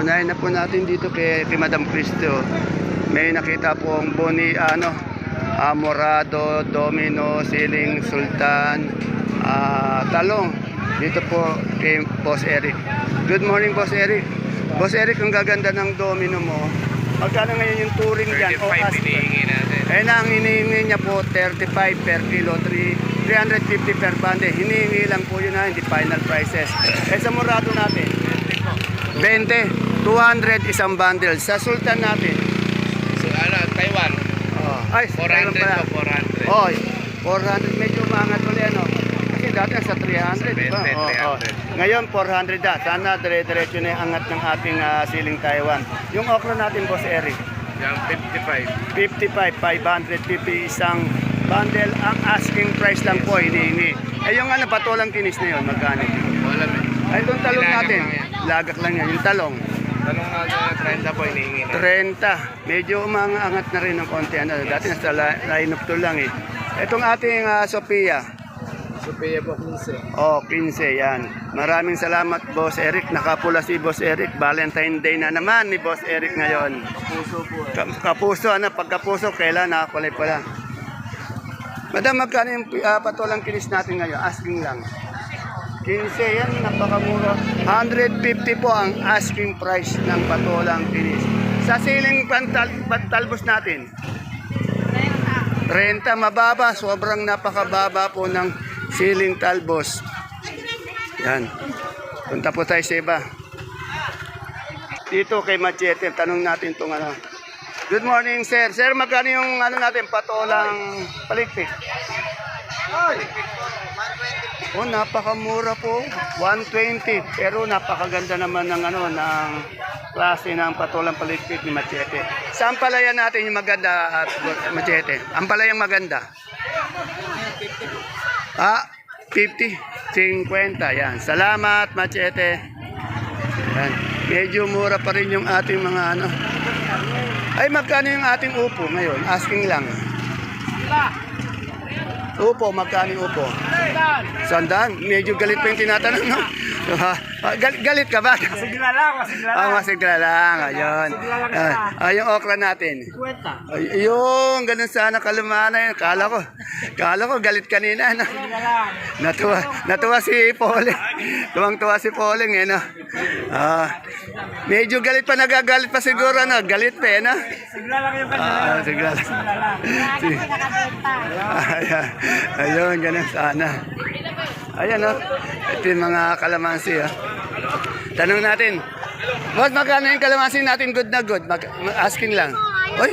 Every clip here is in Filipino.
Unahin na po natin dito kay, kay Madam Cristo. May nakita po ang boni, ano, ah, Morado, Domino, Siling, Sultan, ah, Talong. Dito po kay Boss Eric. Good morning, Boss Eric. Boss Eric, ang gaganda ng Domino mo. Magkano ngayon yung touring dyan? O 35 ask- hinihingi natin. eh na ang hinihingi niya po 35 per kilo, 3, 350 per bande. Hinihingi lang po yun ha, hindi final prices. Eh sa murado natin, 20, 200 isang bundle. Sa sultan natin, So, ano, Taiwan. oh, ay, meron 400 pala. po, 400. Oy, 400 medyo umangat ulit ano. Kasi dati sa 300, di ba? 20, Oo, oo. 300. Ngayon 400 na. Sana dire-diretso na yung angat ng ating ah, siling Taiwan. Yung okra natin, Boss Eric, Yan, 55. 55, 550 isang bundle. Ang asking price lang po hinihingi. Eh yung ano, patulang kinis na yun, magkano? Wala eh. Ay, itong talong natin, lagak lang yan. Yung talong, Tanong natin na 30 po hinihingi natin. 30. Medyo umangat na rin ng konti. Ano, dati nasa li- line of two lang eh. Itong ating ah, Sophia, Sophia po, 15. oh, 15 yan. Maraming salamat, Boss Eric. Nakapula si Boss Eric. Valentine Day na naman ni Boss Eric ngayon. Puso po. Ka- Kapuso, ano, pagkapuso, kailan nakakulay pala. Madam, magkano yung uh, patulang kinis natin ngayon? Asking lang. 15 yan, napakamura. 150 po ang asking price ng patulang kinis. Sa siling pantal pantalbos natin, 30 mababa, sobrang napakababa po ng siling talbos. Yan. Punta po tayo sa iba. Dito kay Machete, tanong natin itong ano. Good morning, sir. Sir, magkano yung ano natin, patolang palikpik? Oh, napakamura po. 120. Pero napakaganda naman ng ano ng klase ng patolang palikpik ni Machete. Saan palayan natin yung maganda at Machete? Ang palayang maganda. Ah, 50, 50. Yan. Salamat, Machete. Yan. Medyo mura pa rin yung ating mga ano. Ay, magkano yung ating upo ngayon? Asking lang. Upo, magkano yung upo? Sandaan. Medyo galit pa yung tinatanong, no? Ah, gal- galit ka ba? Sigla lang, masigla Ah, masigla lang. Ayun. Ah, ah, yung okra natin. Kwenta. Ay, yung ganun sana kalumana yun. Kala ko, kala ko galit kanina. No? Natuwa, natuwa si Pauling. Tuwang-tuwa si Pauling, eh, no? Ah, medyo galit pa, nagagalit pa siguro, no? Galit pa, eh, no? Sigla lang yung kanya. Ah, sigla lang. Si- Ayan, ayun, ganun sana. Ayan, no? Ito yung mga kalamansi, ah. Tanong natin, Boss, magkano yung kalamansi natin good na good? Mag asking lang. Oy,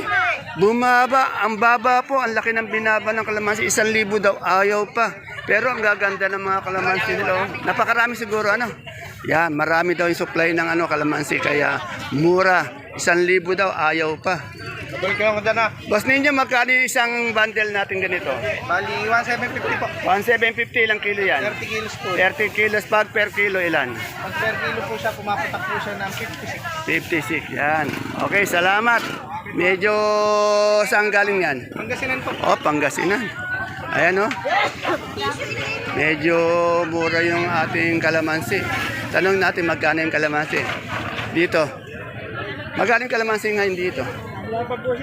bumaba. Ang baba po. Ang laki ng binaba ng kalamansi. Isang libo daw. Ayaw pa. Pero ang gaganda ng mga kalamansi nila. oh. Napakarami siguro. Ano? Yan, marami daw yung supply ng ano, kalamansi. Kaya mura. Isang libo daw. Ayaw pa. Balik ko lang na. Boss ninyo, magkano yung isang bundle natin ganito? Bali, 1750 po. 1,750 ilang kilo yan? 30 kilos po. 30 kilos pag per kilo ilan? Pag per kilo po siya, pumapatak po siya ng 56. 56, yan. Okay, salamat. Medyo saan galing yan? Pangasinan po. Oh, Pangasinan. Ayan oh. Medyo mura yung ating kalamansi. Tanong natin magkano yung kalamansi. Dito. Magkano yung kalamansi ngayon dito?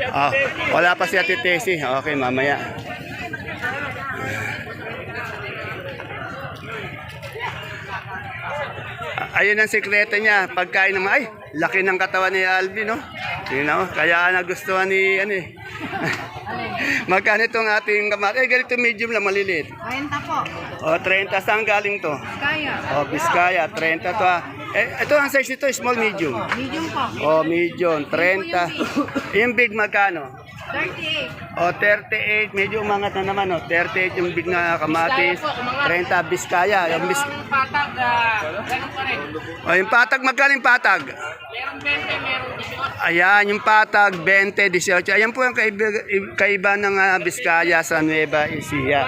Ah, wala pa si Ate Tessie. Okay, mamaya. Ah, Ayun ang sikreto niya. Pagkain naman, ay, laki ng katawan ni Alvin, no? Tingnan mo, kaya nagustuhan ni, ano eh. Magkano itong ating kamatis? Eh, ganito medium lang, maliliit. 40 po. O, 30. Saan galing to? Kaya. O, Biskaya, 30 to ah. Eh, ito ang size nito, small, medium. Medium po. O, medium, 30. Yung big magkano? 38. O, 38. Medyo umangat na naman, o. 38 yung big na kamatis. 30, Biskaya. Yung bis... Ang patag, ah, ganun pa rin. O, yung patag, magkano yung patag? Meron 20, meron 18. Ayan, yung patag, 20, 18. Ayan po yung kaiba, kaiba ng ah, Biskaya sa Nueva Ecija.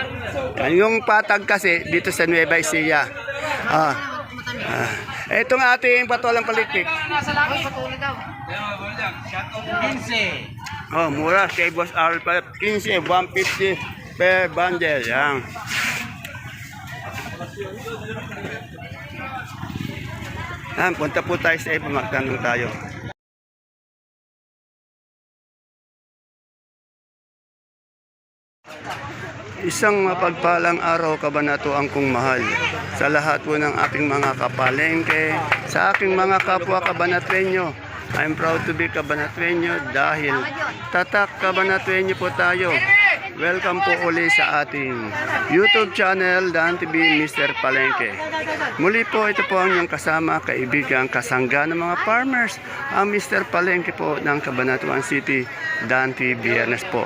Yan, yung patag kasi dito sa Nueva Ecija. Ah. ah. Itong ating daw. 15. Oh, mura. Kay Boss Arl pa. 15, 150 per bundle. Yan. Ah, punta po tayo sa iba, magtanong tayo. Isang mapagpalang araw kabanatuan kong mahal sa lahat po ng aking mga kapalengke, sa aking mga kapwa kabanatwenyo. I'm proud to be kabanatwenyo dahil tatak kabanatwenyo po tayo. Welcome po uli sa ating YouTube channel, Dan TV Mr. Palengke. Muli po, ito po ang inyong kasama, kaibigan, kasangga ng mga farmers, ang Mr. Palengke po ng Cabanatuan City, Dan TV po.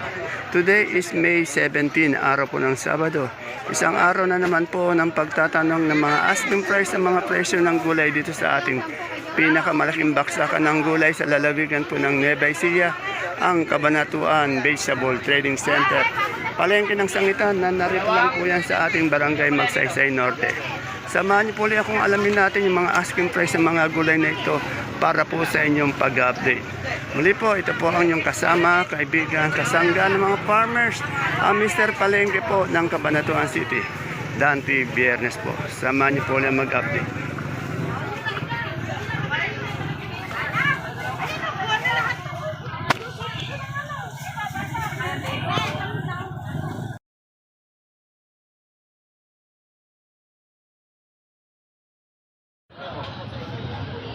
Today is May 17, araw po ng Sabado. Isang araw na naman po ng pagtatanong ng mga asking price ng mga presyo ng gulay dito sa ating pinakamalaking baksakan ng gulay sa lalawigan po ng Nueva Ecija, ang Kabanatuan Vegetable Trading Center. Palengke ng sangitan na narito lang po yan sa ating barangay Magsaysay Norte. Samahan niyo po ulit akong alamin natin yung mga asking price ng mga gulay na ito para po sa inyong pag-update. Muli po, ito po ang inyong kasama, kaibigan, kasangga ng mga farmers, ang Mr. Palengke po ng Cabanatuan City. Dante Biernes po. Samahan niyo po ulit mag-update.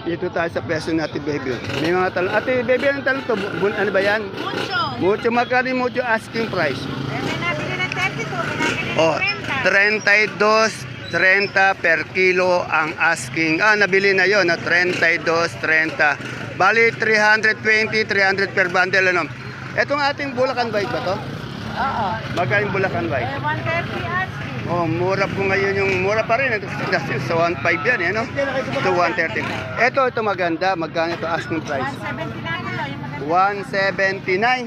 Dito tayo sa peso natin, baby. May mga talong. Ate, baby, anong talong to? Bu- ano ba yan? Mucho. Mucho, magkano yung mucho asking price? Eh, may nabili ng 32, may nabili ng Oh, 30. 32, 30 per kilo ang asking. Ah, nabili na yon na 32, 30. Bali, 320, 300 per bundle. Ano? Etong ating Bulacan White ba to? Oo. Magkano yung Bulacan White? Eh, 130 asking. Oh, mura po ngayon yung mura pa rin. Ito, sa 1.5 yan, eh, no? Ito 130. Ito, ito maganda. Magkano ito asking price? 170 na kilo, yung maganda. 179.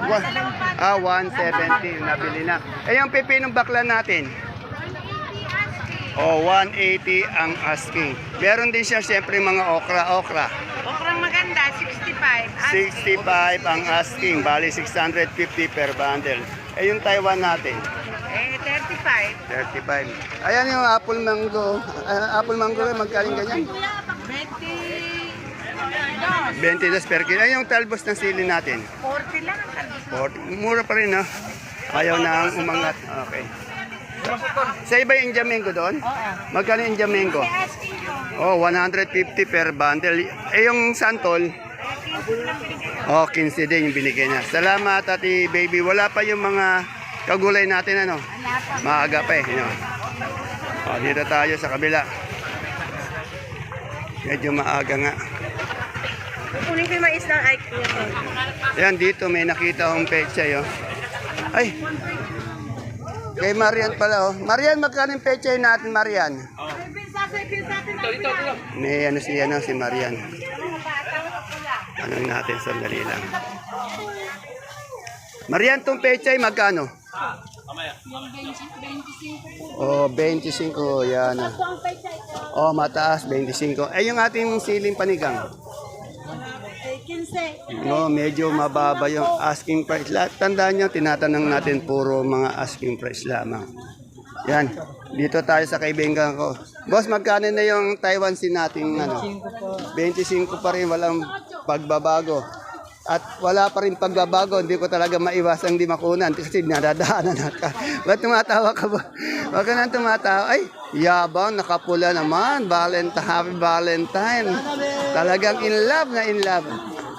Wa- ah, 170. Nabili na. Eh, yung pipinong bakla natin. 180 asking. Oh, 180 ang asking. Meron din siya siyempre mga okra-okra. Okrang maganda, 65. Asking. 65 ang asking. Bali, 650 per bundle. Eh, yung Taiwan natin. Eh, 35. 35. Ayan yung apple mango. Ah, apple mango rin, magkaling ganyan. 20. 22 per kilo. Ayan yung talbos ng sili natin. 40 lang ang talbos. 40. Mura pa rin, no? Ayaw na ang umangat. Okay. Sa iba yung Indiamengo doon? Oo. Magkano yung ko. Oh, 150 per bundle. Eh, yung santol? 15 lang binigay. Oh, 15 din yung binigay niya. Salamat, ati baby. Wala pa yung mga kagulay natin, ano? Maaga pa eh. You know? oh, dito tayo sa kabila. Medyo maaga nga. Kukunin ko yung mais ng Ike. Yan, dito may nakita akong pecha, yo. Ay! Kay Marian pala, oh. Marian, magkano yung pecha natin, Marian? May ano si, ano, si Marian. Anong natin, sandali lang. Marian, tong pecha magkano? Oh, 25, yan. Oh, mataas, 25. Eh, yung ating siling panigang. No, medyo mababa yung asking price. Lahat tandaan nyo, tinatanong natin puro mga asking price lamang. Yan. Dito tayo sa kaibigan ko. Boss, magkano na yung Taiwan sin nating ano? 25 pa rin, walang pagbabago. At wala pa rin pagbabago, hindi ko talaga maiwasang di makunan kasi nadadaanan nata. Ba't tumatawa ka ba? Huwag ka nang tumatawa. Ay, yabang, nakapula naman. Valentine, happy Valentine. Talagang in love na in love.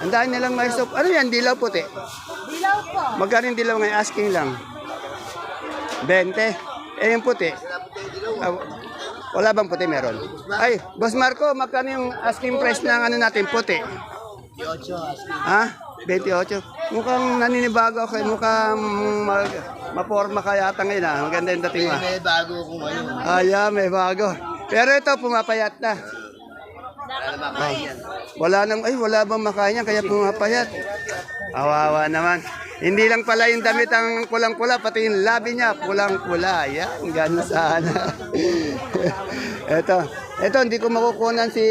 Ang dami nilang may soup. Ano yan, dilaw puti? Dilaw po. Magkano yung dilaw ngayon? Asking lang. 20. Eh, yung puti? Ah, wala bang puti meron? Ay, Boss Marco, magkano yung asking price ng ano natin, puti? 28 Ha? 28? Mukhang naninibago ako. eh. Mukhang ma maporma ka yata ngayon ah. Maganda yung dating mo. May bago kung ano. Ah, yeah, may bago. Pero ito, pumapayat na. Oh. Wala nang, ay, wala bang makain yan, kaya pumapayat. Awawa naman. Hindi lang pala yung damit ang pulang-pula, pati yung labi niya, pulang-pula. Yan, gano'n sana. Ito. Ito, hindi ko makukunan si...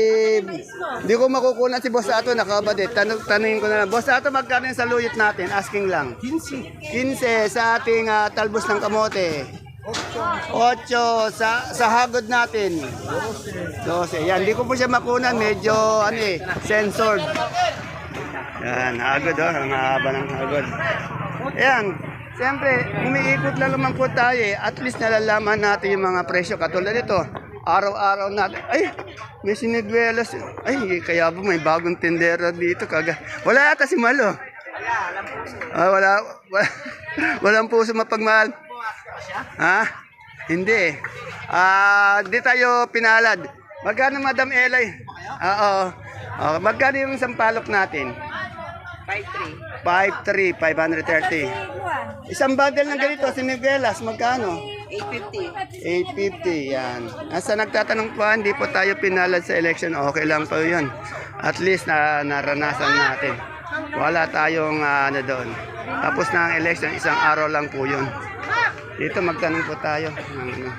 Hindi ko makukunan si Boss Ato, nakabadit. Tanong, tanongin ko na lang. Boss Ato, magkano yung saluyot natin? Asking lang. 15. 15 sa ating ah, talbos ng kamote. 8 sa sa hagod natin. 12. Yan, hindi ko po siya makunan, medyo ano eh, censored. Yan, hagod oh, ang haba ng hagod. Yan, siyempre, umiikot lang naman po tayo eh. At least nalalaman natin yung mga presyo. Katulad nito, araw-araw natin. Ay, may sinigwelas. Ay, kaya po may bagong tindera dito. Kaga. Wala yata si Malo. Ah, wala, wala, walang puso mapagmahal. Ha? Hindi. Ah, di tayo pinalad. Magkano Madam Elay? Oo. Oh, magkano yung sampalok natin? 5.3. 5.3, 530. Isang bundle ng ganito, siniguelas, magkano? 850. 850, yan. Nasa nagtatanong po, hindi po tayo pinalad sa election, okay lang po yun. At least na naranasan natin. Wala tayong ah, ano doon. Tapos na ang election, isang araw lang po yun. Dito magtanong po tayo. Ano,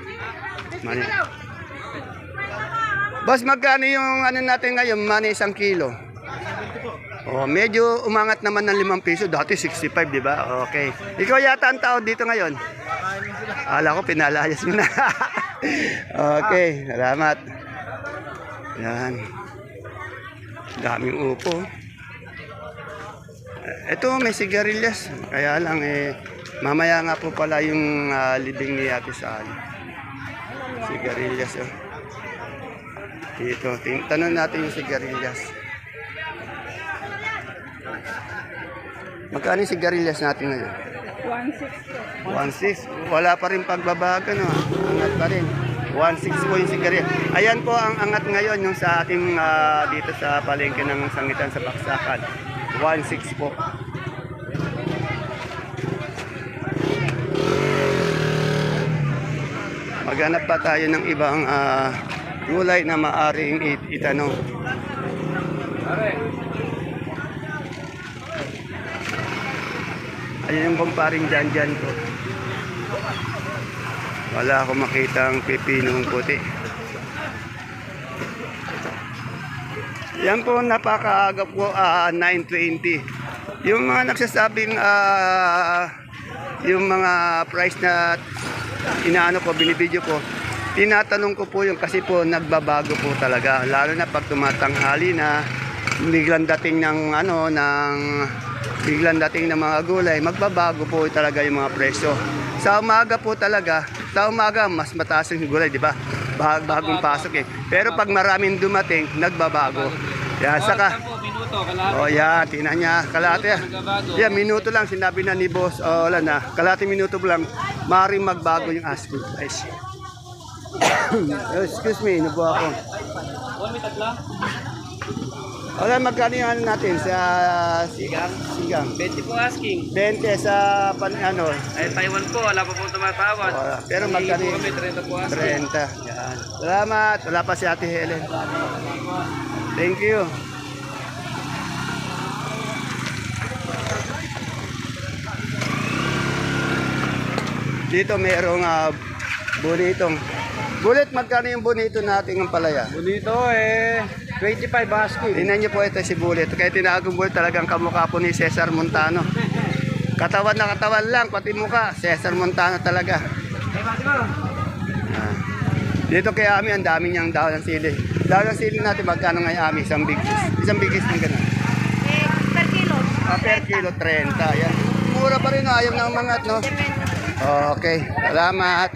mani. Boss, magkano yung ano natin ngayon, mani isang kilo? Oh, medyo umangat naman ng 5 piso. Dati 65, di ba? Okay. Ikaw yata ang tao dito ngayon. Ala ko, pinalayas mo na. okay, salamat. Yan. Daming upo. Ito, may sigarilyas. Kaya lang, eh, mamaya nga po pala yung ah, libing ni Ate Sally. Sigarilyas, oh. Dito, tanong natin yung sigarilyas. Magkano yung sigarilyas natin ngayon? 1.6 Wala pa rin pagbabago, no? Angat pa rin. 1.6 po yung sigarilyas. Ayan po ang angat ngayon yung sa ating ah, dito sa palengke ng sangitan sa Baksakan. 1.6 po. Maghanap pa tayo ng ibang ah, gulay na maaring it- itanong. Ayun yung kumparing dyan dyan ko. Wala akong makitang pipinong puti. Yan po napakaaga po, ah, 9.20. Yung mga nagsasabing ah, yung mga price na inaano ko, binibidyo ko, tinatanong ko po yung kasi po nagbabago po talaga. Lalo na pag tumatanghali na, biglang dating ng ano, ng biglang dating ng mga gulay, magbabago po talaga yung mga presyo. Sa umaga po talaga, sa umaga mas mataas yung gulay, di ba? Bag, bagong pasok eh. Pero pag maraming dumating, nagbabago. Yan, saka. Oh, yan, tingnan niya, kalate. Yan, minuto lang, sinabi na ni boss, oh, wala na, kalate minuto lang, maaaring magbago yung asking price. Excuse me, po ako? One minute lang. Wala, magkano yung ano natin sa sigang? Sigang. 20 po asking. 20 sa pan, ano, Ay, Taiwan po, wala pa po tumatawad. wala. Pero magkano po yung kami 30 po asking. 30. Yan. Salamat. Wala pa si Ate Helen. Thank you. Dito merong uh, bonitong. Bulit, magkano yung bonito natin ng palaya? Bonito eh, 25 asking. Tingnan niyo po ito si Bulit. Kaya tinagong Bulit talagang kamukha po ni Cesar Montano. Katawan na katawan lang, pati mukha. Cesar Montano talaga. Ah. Dito kay Ami, ang dami niyang dahon ng sili. Dahon ng sili natin, magkano ngayon Ami? Isang bigis. Isang bigis ng ganun. Eh, per kilo. Ah, per kilo, 30. Yan. Mura pa rin, ayaw ng mga, no? Depende. Okay, salamat.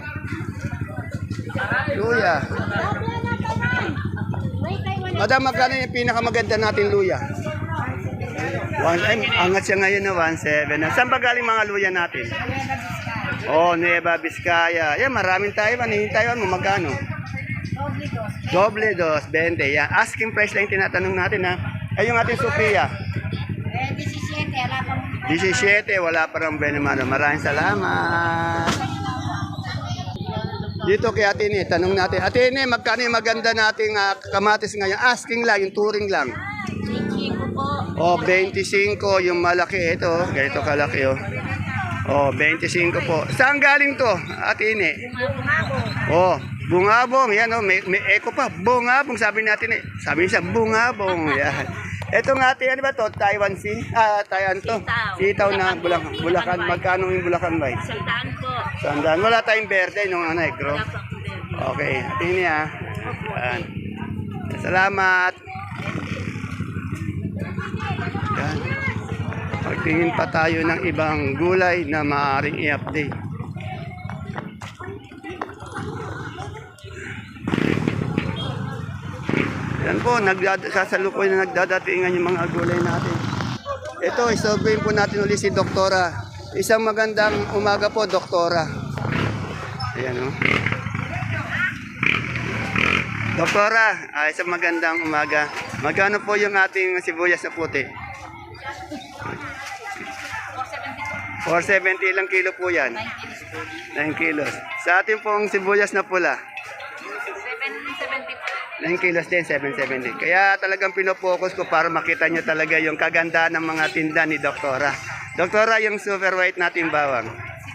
Luya. Madam, magkano yung pinakamaganda natin luya? One, ay, angat siya ngayon na 1.7. na. Saan ba galing mga luya natin? Oh, Nueva Vizcaya. Yan, maraming Taiwan. Yung Taiwan mo, magkano? Doble dos, 20. Yan. Asking price lang tinatanong natin, ha? Ay, yung ating Sophia. Eh, 17. Ala pang 17, wala pa rin. Maraming salamat. Dito kay Ate Ine, tanong natin. Ate Ine, magkano yung maganda nating ah, kamatis ngayon? Asking lang, yung touring lang. Oh, 25 yung malaki ito. Ganito kalaki oh. Oh, 25 po. Saan galing to, Ate Ine? Oh, bungabong. Yan oh, may, may echo pa. Bungabong sabi natin eh. Sabi niya, bungabong. Yan. Ito nga ate, ano ba to? Taiwan Sea? Ah, Taiwan to. Sitaw. Sitaw na Bulacan. Bulacan. Magkano yung Bulacan ba? Sandaan po. Sandaan. Wala tayong berde nung ano, negro. Berde. Okay, tingin niya. Yan. Salamat. Yan. Pagtingin pa tayo ng ibang gulay na maaaring i-update. Yan po, nagdad kasalukuyan na nagdadatingan yung mga gulay natin. Ito, isobayin po natin ulit si Doktora. Isang magandang umaga po, Doktora. Ayan o. Doktora, ah, isang magandang umaga. Magkano po yung ating sibuyas na puti? 470 ilang kilo po yan? 9 kilos. Sa ating pong sibuyas na pula? 770 po. 9 kilos din, 770. Kaya talagang pinopokus ko para makita nyo talaga yung kaganda ng mga tinda ni Doktora. Doktora, yung super white natin bawang.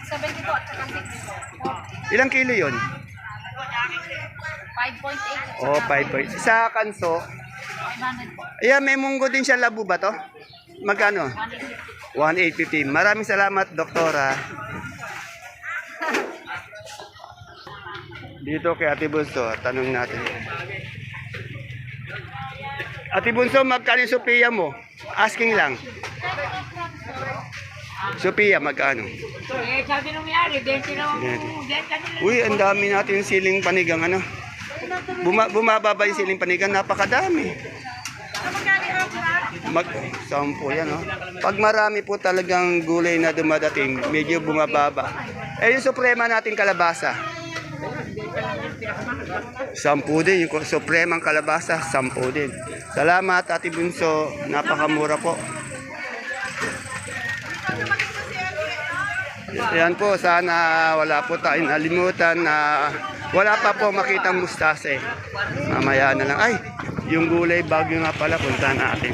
670 po at saka 60 po. Ilang kilo yun? 5.8 Oh, 5 point. Sa kanso, 500 po. ayan, may munggo din siya labo ba to? Magkano? 150 1850. Maraming salamat, Doktora. Dito kay Ate Bunso, tanong natin. Ate Bunso, magkano yung Sophia mo? Asking lang. Sophia, magkano? Eh, sabi nung yari, 20 na. Uy, ang dami natin yung siling panigang ano. Buma bumaba ba yung siling panigang? Napakadami. Mag sampo yan, oh. Pag marami po talagang gulay na dumadating, medyo bumababa. Eh, yung suprema natin kalabasa. Sampu din, yung supremang kalabasa, sampu din. Salamat, Ate Bunso. Napakamura po. Yan po, sana wala po tayong nalimutan na wala pa po makitang mustase. Mamaya na lang. Ay, yung gulay bagyo nga pala, punta natin.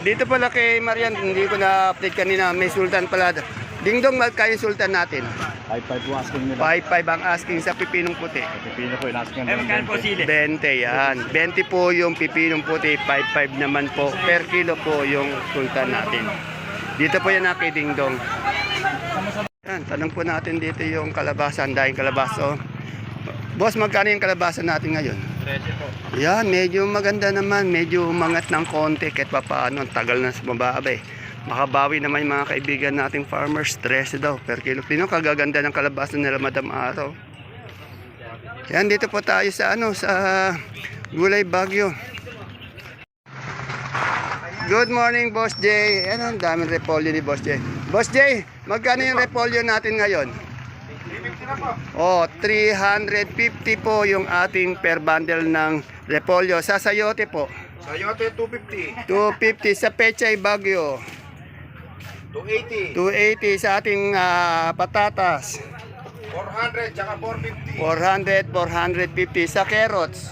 Dito pala kay Marian, hindi ko na-update kanina, may sultan pala. Dingdong, magkaya yung sultan natin. 5-5 po asking nila. 5-5 ang asking sa pipinong puti. Pipino po yung asking nila. po sili? 20 yan. 20 po yung pipinong puti, 5-5 naman po. Per kilo po yung sultan natin. Dito po yan na kay Dingdong. Yan, tanong po natin dito yung kalabasa, ang daing kalabasa. Oh. Boss, magkano yung kalabasa natin ngayon? 13 po. Yan, medyo maganda naman. Medyo umangat ng konti kahit pa paano. Ang tagal na bumaba eh. Makabawi naman yung mga kaibigan nating farmers. 13 daw per kilo. Pino, kagaganda ng kalabasa nila Madam Araw. Yan, dito po tayo sa ano, sa Gulay Bagyo. Good morning, Boss Jay. Ano, ang daming repolyo ni Boss Jay. Boss Jay, magkano yung repolyo natin ngayon? Oh, 350 po yung ating per bundle ng repolyo. Sa sayote po, Sayote 250, 250 sa Pechay Bagyo. 280, 280 sa ating ah, patatas. 400, tsaka 450, 400, 450 sa carrots.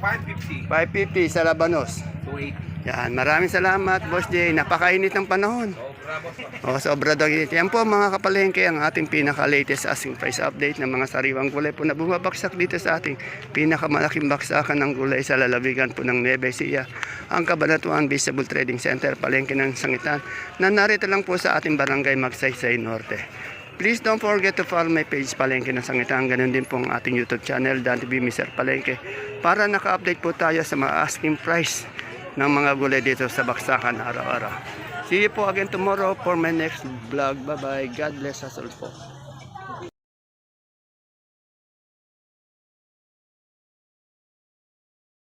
550, 550 sa labanos. 280. Yan, maraming salamat, Boss Jay. Napakainit ng panahon. O, sobra daw init. Yan po mga kapalengke ang ating pinaka-latest asking price update ng mga sariwang gulay po na bumabaksak dito sa ating pinakamalaking baksakan ng gulay sa lalawigan po ng Nueva Ecija, ang Cabanatuan Visible Trading Center, palengke ng Sangitan, na narito lang po sa ating barangay Magsaysay Norte. Please don't forget to follow my page Palengke ng Sangitan. Ganun din po ang ating YouTube channel, Dan TV Mr. Palengke, para naka-update po tayo sa mga asking price ng mga gulay dito sa Baksakan araw-araw. See you po again tomorrow for my next vlog. Bye-bye. God bless us all po.